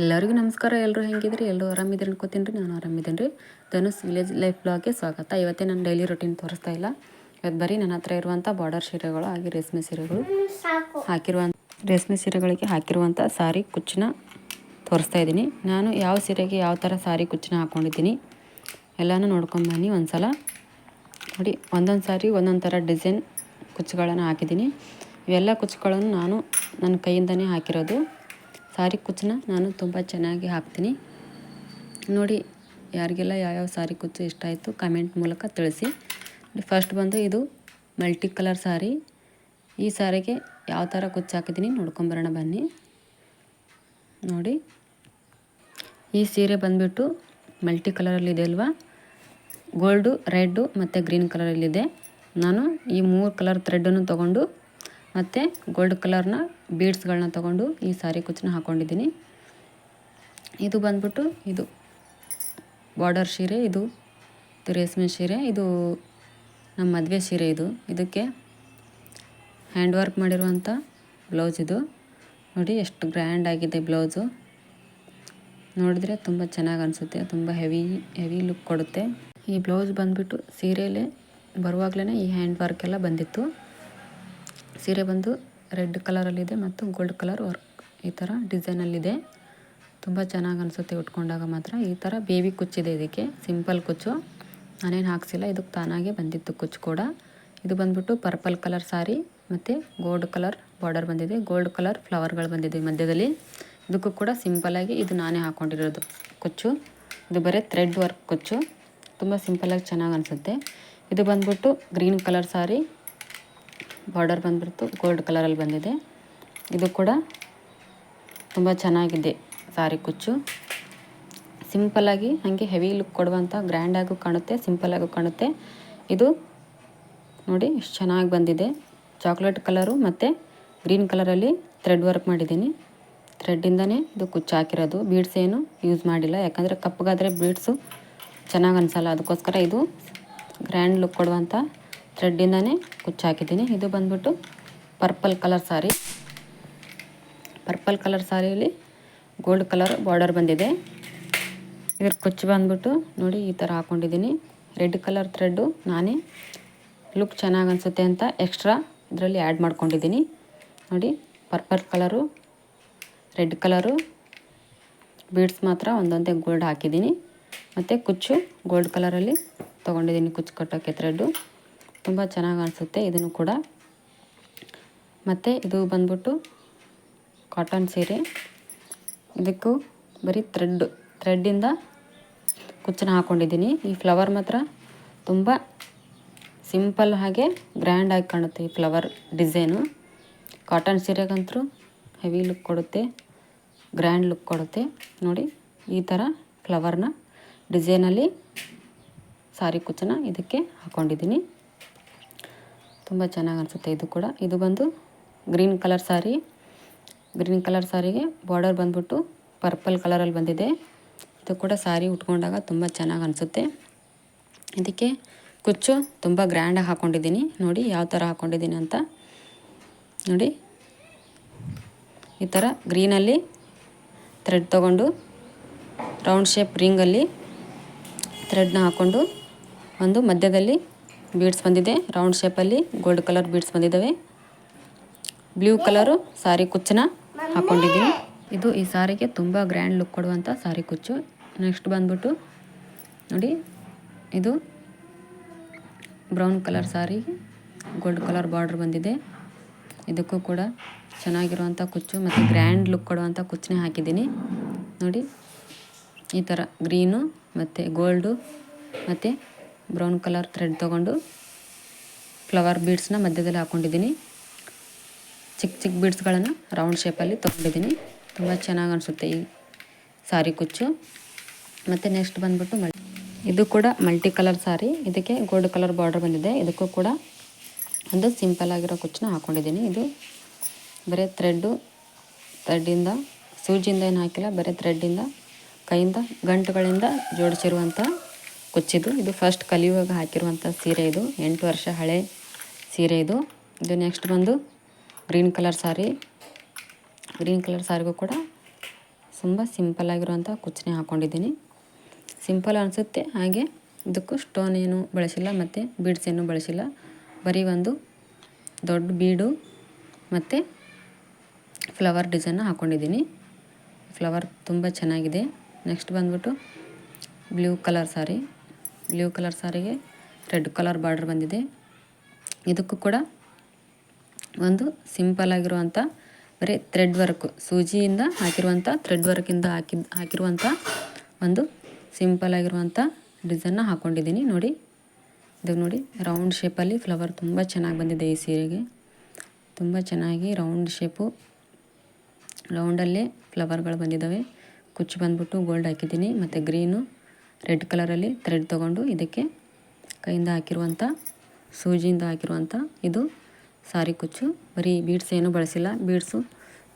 ಎಲ್ಲರಿಗೂ ನಮಸ್ಕಾರ ಎಲ್ಲರೂ ಹೆಂಗಿದ್ರಿ? ಎಲ್ಲರೂ ಆರಾಮಿದ್ರಿ ಅನ್ಕೋತೀನಿ ರೀ ನಾನು ಆರಾಮಿದ್ದೀನಿ ರೀ. ಧನುಸ್ ವಿಲೇಜ್ ಲೈಫ್ ಬ್ಲಾಗ್ಗೆ ಸ್ವಾಗತ. ಇವತ್ತೇ ನಾನು ಡೈಲಿ ರೊಟೀನ್ ತೋರಿಸ್ತಾ ಇಲ್ಲ. ಇವತ್ತು ಬರೀ ನನ್ನ ಹತ್ರ ಇರುವಂಥ ಬಾರ್ಡರ್ ಸೀರೆಗಳು ಹಾಗೆ ರೇಷ್ಮೆ ಸೀರೆಗಳು ಹಾಕಿರುವಂಥ ರೇಷ್ಮೆ ಸೀರೆಗಳಿಗೆ ಹಾಕಿರುವಂಥ ಸಾರಿ ಕುಚ್ಚನ್ನ ತೋರಿಸ್ತಾ ಇದ್ದೀನಿ. ನಾನು ಯಾವ ಸೀರೆಗೆ ಯಾವ ಥರ ಸಾರಿ ಕುಚ್ಚಿನ ಹಾಕ್ಕೊಂಡಿದ್ದೀನಿ ಎಲ್ಲನೂ ನೋಡ್ಕೊಂಡು ಬನ್ನಿ ಒಂದು ಸಲ ನೋಡಿ ಒಂದೊಂದು ಸಾರಿ ಒಂದೊಂದು ಥರ ಡಿಸೈನ್ ಕುಚ್ಚುಗಳನ್ನು ಹಾಕಿದ್ದೀನಿ. ಇವೆಲ್ಲ ಕುಚ್ಚುಗಳನ್ನು ನಾನು ನನ್ನ ಕೈಯಿಂದನೇ ಹಾಕಿರೋದು. ಸಾರಿ ಕುಚ್ಚನ್ನ ನಾನು ತುಂಬ ಚೆನ್ನಾಗಿ ಹಾಕ್ತೀನಿ. ನೋಡಿ, ಯಾರಿಗೆಲ್ಲ ಯಾವ್ಯಾವ ಸಾರಿ ಕುಚ್ಚು ಇಷ್ಟ ಆಯಿತು ಕಮೆಂಟ್ ಮೂಲಕ ತಿಳಿಸಿ. ಫಸ್ಟ್ ಬಂದು ಇದು ಮಲ್ಟಿ ಕಲರ್ ಸಾರಿ. ಈ ಸಾರಿಗೆ ಯಾವ ಥರ ಕುಚ್ಚು ಹಾಕಿದ್ದೀನಿ ನೋಡ್ಕೊಂಬರೋಣ ಬನ್ನಿ. ನೋಡಿ, ಈ ಸೀರೆ ಬಂದುಬಿಟ್ಟು ಮಲ್ಟಿ ಕಲರಲ್ಲಿದೆ ಅಲ್ವಾ? ಗೋಲ್ಡು ರೆಡ್ಡು ಮತ್ತು ಗ್ರೀನ್ ಕಲರಲ್ಲಿದೆ ನಾನು ಈ ಮೂರು ಕಲರ್ ಥ್ರೆಡ್ಡನ್ನು ತೊಗೊಂಡು ಮತ್ತು ಗೋಲ್ಡ್ ಕಲರ್ನ ಬೀಡ್ಸ್ಗಳನ್ನ ತೊಗೊಂಡು ಈ ಸಾರಿ ಕುಚ್ಚನ್ನ ಹಾಕ್ಕೊಂಡಿದ್ದೀನಿ ಇದು ಬಂದ್ಬಿಟ್ಟು ಇದು ಬಾರ್ಡರ್ ಸೀರೆ, ಇದು ಇದು ರೇಷ್ಮೆ ಸೀರೆ, ಇದು ನಮ್ಮ ಮದುವೆ ಸೀರೆ ಇದು. ಇದಕ್ಕೆ ಹ್ಯಾಂಡ್ ವರ್ಕ್ ಮಾಡಿರುವಂಥ ಬ್ಲೌಸ್ ಇದು. ನೋಡಿ ಎಷ್ಟು ಗ್ರ್ಯಾಂಡ್ ಆಗಿದೆ ಬ್ಲೌಸು ನೋಡಿದ್ರೆ ತುಂಬ ಚೆನ್ನಾಗಿ ಅನಿಸುತ್ತೆ, ತುಂಬ ಹೆವಿ ಹೆವಿ ಲುಕ್ ಕೊಡುತ್ತೆ. ಈ ಬ್ಲೌಸ್ ಬಂದುಬಿಟ್ಟು ಸೀರೆಯಲ್ಲೇ ಬರುವಾಗಲೇ ಈ ಹ್ಯಾಂಡ್ ವರ್ಕೆಲ್ಲ ಬಂದಿತ್ತು. ಸೀರೆ ಬಂದು ರೆಡ್ ಕಲರಲ್ಲಿದೆ ಮತ್ತು ಗೋಲ್ಡ್ ಕಲರ್ ವರ್ಕ್ ಈ ಥರ ಡಿಸೈನಲ್ಲಿದೆ. ತುಂಬ ಚೆನ್ನಾಗಿ ಅನಿಸುತ್ತೆ ಉಟ್ಕೊಂಡಾಗ ಮಾತ್ರ. ಈ ಥರ ಬೇಬಿ ಕುಚ್ಚಿದೆ ಇದಕ್ಕೆ, ಸಿಂಪಲ್ ಕುಚ್ಚು. ನಾನೇನು ಹಾಕ್ಸಿಲ್ಲ, ಇದಕ್ಕೆ ತಾನಾಗೆ ಬಂದಿತ್ತು ಕುಚ್ಚು ಕೂಡ. ಇದು ಬಂದ್ಬಿಟ್ಟು ಪರ್ಪಲ್ ಕಲರ್ ಸಾರಿ ಮತ್ತು ಗೋಲ್ಡ್ ಕಲರ್ ಬಾರ್ಡರ್ ಬಂದಿದೆ. ಗೋಲ್ಡ್ ಕಲರ್ ಫ್ಲವರ್ಗಳು ಬಂದಿದೆ ಮಧ್ಯದಲ್ಲಿ. ಇದಕ್ಕೂ ಕೂಡ ಸಿಂಪಲಾಗಿ ಇದು ನಾನೇ ಹಾಕ್ಕೊಂಡಿರೋದು ಕುಚ್ಚು. ಇದು ಬರೀ ಥ್ರೆಡ್ ವರ್ಕ್ ಕುಚ್ಚು. ತುಂಬ ಸಿಂಪಲಾಗಿ ಚೆನ್ನಾಗಿ ಅನಿಸುತ್ತೆ. ಇದು ಬಂದ್ಬಿಟ್ಟು ಗ್ರೀನ್ ಕಲರ್ ಸಾರಿ. ಬಾರ್ಡರ್ ಬಂದ್ಬಿಟ್ಟು ಗೋಲ್ಡ್ ಕಲರಲ್ಲಿ ಬಂದಿದೆ. ಇದು ಕೂಡ ತುಂಬ ಚೆನ್ನಾಗಿದೆ ಸಾರಿ ಕುಚ್ಚು. ಸಿಂಪಲ್ಲಾಗಿ ಹಾಗೆ ಹೆವಿ ಲುಕ್ ಕೊಡುವಂಥ ಗ್ರ್ಯಾಂಡಾಗೂ ಕಾಣುತ್ತೆ ಸಿಂಪಲ್ಲಾಗೂ ಕಾಣುತ್ತೆ. ಇದು ನೋಡಿ ಎಷ್ಟು ಚೆನ್ನಾಗಿ ಬಂದಿದೆ. ಚಾಕ್ಲೇಟ್ ಕಲರು ಮತ್ತು ಗ್ರೀನ್ ಕಲರಲ್ಲಿ ಥ್ರೆಡ್ ವರ್ಕ್ ಮಾಡಿದ್ದೀನಿ. ಥ್ರೆಡ್ಡಿಂದನೇ ಇದು ಕುಚ್ಚು ಹಾಕಿರೋದು. ಬೀಡ್ಸ್ ಏನು ಯೂಸ್ ಮಾಡಿಲ್ಲ. ಯಾಕಂದರೆ ಕಪ್ಪಗಾದರೆ ಬೀಡ್ಸು ಚೆನ್ನಾಗಿ ಅನಿಸಲ್ಲ. ಅದಕ್ಕೋಸ್ಕರ ಇದು ಗ್ರ್ಯಾಂಡ್ ಲುಕ್ ಕೊಡುವಂಥ ಥ್ರೆಡ್ಡಿಂದನೇ ಕುಚ್ಚು ಹಾಕಿದ್ದೀನಿ. ಇದು ಬಂದ್ಬಿಟ್ಟು purple colour sari purple colour ಸಾರಿಯಲ್ಲಿ gold colour border ಬಂದಿದೆ. ಇದ್ರ ಕುಚ್ಚು ಬಂದ್ಬಿಟ್ಟು ನೋಡಿ ಈ ಥರ ಹಾಕ್ಕೊಂಡಿದ್ದೀನಿ ರೆಡ್ ಕಲರ್ ಥ್ರೆಡ್ಡು ನಾನೇ ಲುಕ್ ಚೆನ್ನಾಗಿ ಅನಿಸುತ್ತೆ ಅಂತ ಎಕ್ಸ್ಟ್ರಾ ಇದರಲ್ಲಿ ಆ್ಯಡ್ ಮಾಡ್ಕೊಂಡಿದ್ದೀನಿ. ನೋಡಿ purple colour red colour beads ಮಾತ್ರ ಒಂದೊಂದೇ ಗೋಲ್ಡ್ ಹಾಕಿದ್ದೀನಿ. ಮತ್ತು ಕುಚ್ಚು ಗೋಲ್ಡ್ ಕಲರಲ್ಲಿ ತೊಗೊಂಡಿದ್ದೀನಿ ಕುಚ್ಚು ಕಟ್ಟೋಕ್ಕೆ ಥ್ರೆಡ್ಡು ತುಂಬ ಚೆನ್ನಾಗಿ ಅನಿಸುತ್ತೆ. ಇದನ್ನು ಕೂಡ. ಮತ್ತು ಇದು ಬಂದ್ಬಿಟ್ಟು ಕಾಟನ್ ಸೀರೆ. ಇದಕ್ಕೂ ಬರೀ ಥ್ರೆಡ್ ಥ್ರೆಡ್ಡಿಂದ ಕುಚ್ಚನ ಹಾಕ್ಕೊಂಡಿದ್ದೀನಿ ಈ ಫ್ಲವರ್ ಮಾತ್ರ ತುಂಬ ಸಿಂಪಲ್ ಹಾಗೆ ಗ್ರ್ಯಾಂಡಾಗಿ ಕಾಣುತ್ತೆ ಈ ಫ್ಲವರ್ ಡಿಸೈನು ಕಾಟನ್ ಸೀರೆಗಂತೂ ಹೆವಿ ಲುಕ್ ಕೊಡುತ್ತೆ ಗ್ರ್ಯಾಂಡ್ ಲುಕ್ ಕೊಡುತ್ತೆ. ನೋಡಿ, ಈ ಥರ ಫ್ಲವರ್ನ ಡಿಸೈನಲ್ಲಿ ಸಾರಿ ಕುಚ್ಚನ ಇದಕ್ಕೆ ಹಾಕ್ಕೊಂಡಿದ್ದೀನಿ ತುಂಬ ಚೆನ್ನಾಗಿ ಅನಿಸುತ್ತೆ ಇದು ಕೂಡ. ಇದು ಬಂದು green colour sari. Green colour ಸಾರಿಗೆ ಬಾರ್ಡರ್ ಬಂದ್ಬಿಟ್ಟು ಪರ್ಪಲ್ ಕಲರಲ್ಲಿ ಬಂದಿದೆ. ಇದು ಕೂಡ ಸಾರಿ ಉಟ್ಕೊಂಡಾಗ ತುಂಬ ಚೆನ್ನಾಗಿ ಅನಿಸುತ್ತೆ. ಇದಕ್ಕೆ ಕುಚ್ಚು ತುಂಬ ಗ್ರ್ಯಾಂಡಾಗಿ ಹಾಕ್ಕೊಂಡಿದ್ದೀನಿ ನೋಡಿ ಯಾವ ಥರ ಹಾಕ್ಕೊಂಡಿದ್ದೀನಿ ಅಂತ. ನೋಡಿ. ಈ ಥರ ಗ್ರೀನಲ್ಲಿ ಥ್ರೆಡ್ ತೊಗೊಂಡು ರೌಂಡ್ ಶೇಪ್ ರಿಂಗಲ್ಲಿ ಥ್ರೆಡ್ನ ಹಾಕ್ಕೊಂಡು ಒಂದು ಮಧ್ಯದಲ್ಲಿ ಬೀಡ್ಸ್ ಬಂದಿದೆ. ರೌಂಡ್ ಶೇಪಲ್ಲಿ ಗೋಲ್ಡ್ ಕಲರ್ ಬೀಡ್ಸ್ ಬಂದಿದ್ದಾವೆ ಬ್ಲೂ ಕಲರು ಸಾರಿ ಕುಚ್ಚನ್ನ ಹಾಕ್ಕೊಂಡಿದ್ದೀನಿ ಇದು ಈ ಸಾರಿಗೆ ತುಂಬ ಗ್ರ್ಯಾಂಡ್ ಲುಕ್ ಕೊಡುವಂಥ ಸಾರಿ ಕುಚ್ಚು. ನೆಕ್ಸ್ಟ್ ಬಂದ್ಬಿಟ್ಟು ನೋಡಿ, ಇದು brown colour sari gold colour border ಬಂದಿದೆ. ಇದಕ್ಕೂ ಕೂಡ ಚೆನ್ನಾಗಿರುವಂಥ ಕುಚ್ಚು ಮತ್ತು ಗ್ರ್ಯಾಂಡ್ ಲುಕ್ ಕೊಡುವಂಥ ಕುಚ್ಚನೇ ಹಾಕಿದ್ದೀನಿ. ನೋಡಿ, ಈ ಥರ ಗ್ರೀನು ಮತ್ತು ಗೋಲ್ಡು ಮತ್ತು ಬ್ರೌನ್ ಕಲರ್ ಥ್ರೆಡ್ ತೊಗೊಂಡು ಫ್ಲವರ್ ಬೀಡ್ಸ್ನ ಮಧ್ಯದಲ್ಲಿ ಹಾಕ್ಕೊಂಡಿದ್ದೀನಿ ಚಿಕ್ಕ ಚಿಕ್ಕ ಬೀಡ್ಸ್ಗಳನ್ನು ರೌಂಡ್ ಶೇಪಲ್ಲಿ ತೊಗೊಂಡಿದ್ದೀನಿ. ತುಂಬ ಚೆನ್ನಾಗಿ ಅನಿಸುತ್ತೆ ಈ ಸಾರಿ ಕುಚ್ಚು. ಮತ್ತು ನೆಕ್ಸ್ಟ್ ಬಂದ್ಬಿಟ್ಟು ಮಲ್, ಇದು ಕೂಡ ಮಲ್ಟಿ ಕಲರ್ ಸಾರಿ. ಇದಕ್ಕೆ ಗೋಲ್ಡ್ ಕಲರ್ ಬಾರ್ಡರ್ ಬಂದಿದೆ. ಇದಕ್ಕೂ ಕೂಡ ಒಂದು ಸಿಂಪಲ್ ಆಗಿರೋ ಕುಚ್ಚನ್ನ ಹಾಕ್ಕೊಂಡಿದ್ದೀನಿ ಇದು ಬರೀ ಥ್ರೆಡ್ಡು ಥ್ರೆಡ್ಡಿಂದ ಸೂಜಿಯಿಂದ ಏನು ಹಾಕಿಲ್ಲ, ಬರೀ ಥ್ರೆಡ್ಡಿಂದ ಕೈಯಿಂದ, ಗಂಟುಗಳಿಂದ ಜೋಡಿಸಿರುವಂಥ ಕುಚ್ಚಿದು ಇದು ಫಸ್ಟ್ ಕಲಿಯುವಾಗ ಹಾಕಿರುವಂಥ ಸೀರೆ ಇದು. ಎಂಟು ವರ್ಷ ಹಳೆ ಸೀರೆ ಇದು. ಇದು ನೆಕ್ಸ್ಟ್ ಬಂದು green colour sari green colour ಸಾರಿಗೂ ಕೂಡ ತುಂಬ ಸಿಂಪಲ್ ಆಗಿರುವಂಥ ಕುಚ್ಚನೆ ಹಾಕ್ಕೊಂಡಿದ್ದೀನಿ ಸಿಂಪಲ್ ಅನಿಸುತ್ತೆ. ಹಾಗೆ ಇದಕ್ಕೂ ಸ್ಟೋನ್ ಏನು ಬಳಸಿಲ್ಲ, ಮತ್ತು ಬೀಡ್ಸ್ ಏನು ಬಳಸಿಲ್ಲ. ಬರೀ ಒಂದು ದೊಡ್ಡ ಬೀಡು ಮತ್ತು ಫ್ಲವರ್ ಡಿಸೈನ್ನ ಹಾಕ್ಕೊಂಡಿದ್ದೀನಿ ಫ್ಲವರ್ ತುಂಬ ಚೆನ್ನಾಗಿದೆ. ನೆಕ್ಸ್ಟ್ ಬಂದ್ಬಿಟ್ಟು blue colour sari blue colour ಸಾರಿಗೆ, ರೆಡ್ ಕಲರ್ ಬಾರ್ಡರ್ ಬಂದಿದೆ. ಇದಕ್ಕೂ ಕೂಡ ಒಂದು ಸಿಂಪಲ್ ಆಗಿರುವಂಥ ಬರೀ ಥ್ರೆಡ್ ವರ್ಕು, ಸೂಜಿಯಿಂದ ಹಾಕಿರುವಂಥ ಥ್ರೆಡ್ ವರ್ಕಿಂದ ಹಾಕಿದ ಹಾಕಿರುವಂಥ ಒಂದು ಸಿಂಪಲ್ ಆಗಿರುವಂಥ ಡಿಸೈನ್ನ ಹಾಕ್ಕೊಂಡಿದ್ದೀನಿ ನೋಡಿ, ಇದು ನೋಡಿ ರೌಂಡ್ ಶೇಪಲ್ಲಿ ಫ್ಲವರ್ ತುಂಬ ಚೆನ್ನಾಗಿ ಬಂದಿದೆ ಈ ಸೀರೆಗೆ. ತುಂಬ ಚೆನ್ನಾಗಿ ರೌಂಡ್ ಶೇಪು ರೌಂಡಲ್ಲೇ ಫ್ಲವರ್ಗಳು ಬಂದಿದ್ದಾವೆ ಕುಚ್ಚು ಬಂದ್ಬಿಟ್ಟು ಗೋಲ್ಡ್ ಹಾಕಿದ್ದೀನಿ. ಮತ್ತು ಗ್ರೀನು ರೆಡ್ ಕಲರಲ್ಲಿ ಥ್ರೆಡ್ ತೊಗೊಂಡು ಇದಕ್ಕೆ ಕೈಯಿಂದ ಹಾಕಿರುವಂಥ, ಸೂಜಿಯಿಂದ ಹಾಕಿರುವಂಥ ಇದು ಸಾರಿ ಕುಚ್ಚು. ಬರೀ ಬೀಡ್ಸ್ ಏನೂ ಬಳಸಿಲ್ಲ. ಬೀಡ್ಸು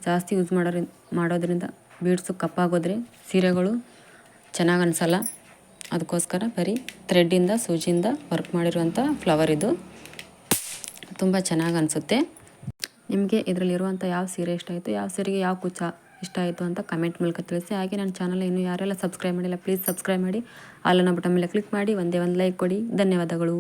ಜಾಸ್ತಿ ಯೂಸ್ ಮಾಡೋರಿ, ಮಾಡೋದ್ರಿಂದ ಬೀಡ್ಸು ಕಪ್ಪಾಗೋದ್ರೆ ಸೀರೆಗಳು ಚೆನ್ನಾಗಿ ಅನಿಸಲ್ಲ. ಅದಕ್ಕೋಸ್ಕರ ಬರೀ ಥ್ರೆಡ್ಡಿಂದ, ಸೂಜಿಯಿಂದ ವರ್ಕ್ ಮಾಡಿರುವಂಥ ಫ್ಲವರ್ ಇದು. ತುಂಬ ಚೆನ್ನಾಗಿ ಅನಿಸುತ್ತೆ. ನಿಮಗೆ ಇದರಲ್ಲಿರುವಂಥ ಯಾವ ಸೀರೆ ಇಷ್ಟ ಆಯಿತು? ಯಾವ ಸೀರೆಗೆ ಯಾವ ಕುಚ್ಚ ಇಷ್ಟ ಆಯಿತು ಅಂತ ಕಮೆಂಟ್ ಮೂಲಕ ತಿಳಿಸಿ. ಹಾಗೆ ನನ್ನ ಚಾನಲ್ ಇನ್ನೂ ಯಾರೆಲ್ಲ ಸಬ್ಸ್ಕ್ರೈಬ್ ಮಾಡಿಲ್ಲ ಪ್ಲೀಸ್ ಸಬ್ಸ್ಕ್ರೈಬ್ ಮಾಡಿ. ಅಲ್ಲನ ಬಟನ್ ಮೇಲೆ ಕ್ಲಿಕ್ ಮಾಡಿ. ಒಂದೇ ಒಂದು ಲೈಕ್ ಕೊಡಿ. ಧನ್ಯವಾದಗಳು.